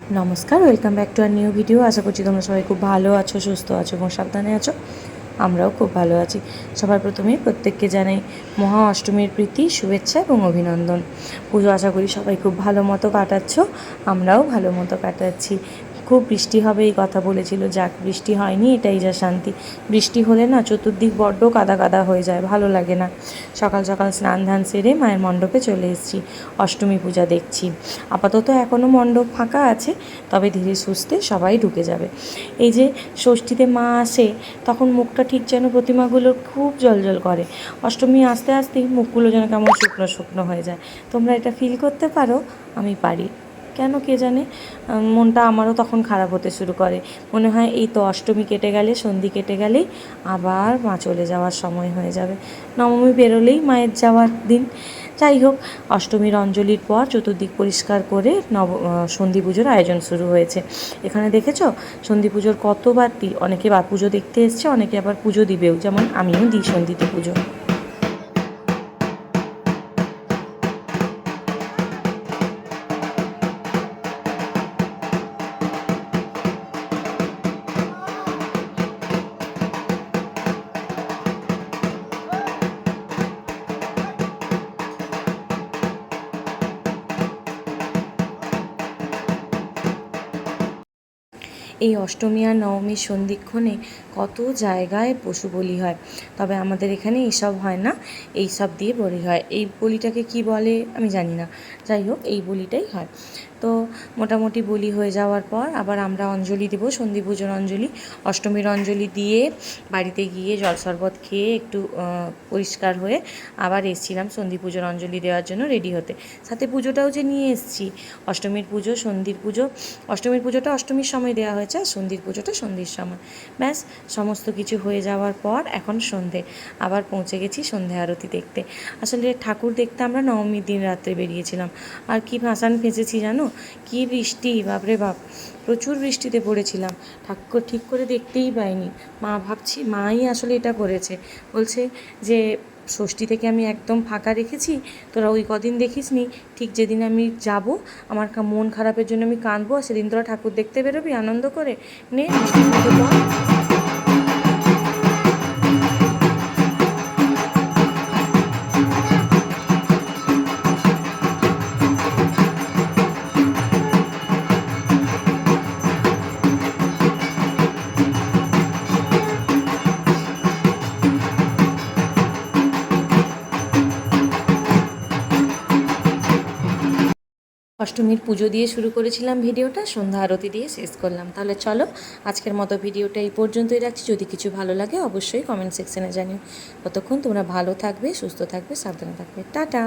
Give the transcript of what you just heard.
নমস্কার welcome back to our new video আশা করছি তোমরা সবাই খুব ভালো আছো, সুস্থ আছো এবং সাবধানে আছো। আমরাও খুব ভালো আছি। সবার প্রথমে প্রত্যেককে জানাই মহা অষ্টমীর প্রীতি, শুভেচ্ছা এবং অভিনন্দন। পুজো আশা করি সবাই খুব ভালো মতো কাটাচ্ছ। আমরাও ভালো মতো কাটাচ্ছি। খুব বৃষ্টি হবে, এই কথা বলেছিল। যাক, বৃষ্টি হয়নি, এটাই যা শান্তি। বৃষ্টি হলে না চতুর্দিক বড্ড কাদা কাদা হয়ে যায়, ভালো লাগে না। সকাল সকাল স্নান ধান সেরে মায়ের মণ্ডপে চলে এসেছি, অষ্টমী পূজা দেখছি। আপাতত এখনও মণ্ডপ ফাঁকা আছে, তবে ধীরে সুস্থে সবাই ঢুকে যাবে। এই যে ষষ্ঠীতে মা আসে, তখন মুখটা ঠিক যেন প্রতিমাগুলোর খুব জলজল করে। অষ্টমী আসতে আসতেই মুখগুলো যেন কেমন শুকনো শুকনো হয়ে যায়। তোমরা এটা ফিল করতে পারো, আমি পারি। কেন কে জানে? মনটা আমারও তখন খারাপ হতে শুরু করে। মনে হয় এই তো অষ্টমী কেটে গেলে, সন্ধি কেটে গেলেই আবার মা চলে যাওয়ার সময় হয়ে যাবে। নবমী বেরোলেই মায়ের যাওয়ার দিন। যাই হোক, অষ্টমীর অঞ্জলির পর চতুর্দিক পরিষ্কার করে নব সন্ধি পুজোর আয়োজন শুরু হয়েছে। এখানে দেখেছ? সন্ধি পুজোর কত বাড়তি অনেকে বা পুজো দেখতে এসছে, অনেকে আবার পুজো দিবেও। যেমন আমিও দিই সন্ধিতে পুজো। এই অষ্টমী আর নবমীর সন্ধিক্ষণে কত জায়গায় পশু বলি হয়। তবে আমাদের এখানে এইসব হয় না, এই সব দিয়ে বলি হয়। এই বলিটাকে কি বলে আমি জানি না। যাই হোক, এই বলিটাই হয়। তো মোটামুটি বলি হয়ে যাওয়ার পর আবার আমরা অঞ্জলি দেবো, সন্ধি পুজোর অঞ্জলি। অষ্টমীর অঞ্জলি দিয়ে বাড়িতে গিয়ে জল শরবত খেয়ে একটু পরিষ্কার হয়ে আবার এসছিলাম সন্ধি পুজোর অঞ্জলি দেওয়ার জন্য রেডি হতে। সাথে পুজোটাও যে নিয়ে এসছি, অষ্টমীর পুজো, সন্ধির পুজো। অষ্টমীর পুজোটা অষ্টমীর সময় দেওয়া হয়েছে আর সন্ধির পুজোটা সন্ধির সময়। ব্যাস, সমস্ত কিছু হয়ে যাওয়ার পর এখন সন্ধে। আবার পৌঁছে গেছি সন্ধে আরতি দেখতে। আসলে ঠাকুর দেখতে আমরা নবমীর দিন রাত্রে বেরিয়েছিলাম। আর কি ভাসান ফেঁসেছি জানো? কি বৃষ্টি, বাপরে বাপ! প্রচুর বৃষ্টিতে পড়েছিলাম। ঠাকুর ঠিক করে দেখতেই পাইনি। মা ভাবছি, মাই আসলে এটা করেছে। বলছে যে ষষ্ঠী থেকে আমি একদম ফাঁকা রেখেছি। তোরা ওই কদিন দেখিস নি ঠিক যেদিন আমি যাব, আমার মন খারাপের জন্য আমি কাঁদবো সেদিন তোরা ঠাকুর দেখতে বেরোবি, আনন্দ করে। নে অষ্টমীর পুজো দিয়ে শুরু করেছিলাম ভিডিওটা, সন্ধ্যা আরতি দিয়ে শেষ করলাম। তাহলে চলো, আজকের মতো ভিডিওটা এই পর্যন্তই রাখছি। যদি কিছু ভালো লাগে অবশ্যই কমেন্ট সেকশানে জানিও। ততক্ষণ তোমরা ভালো থাকবে, সুস্থ থাকবে, সাবধানে থাকবে। টাটা!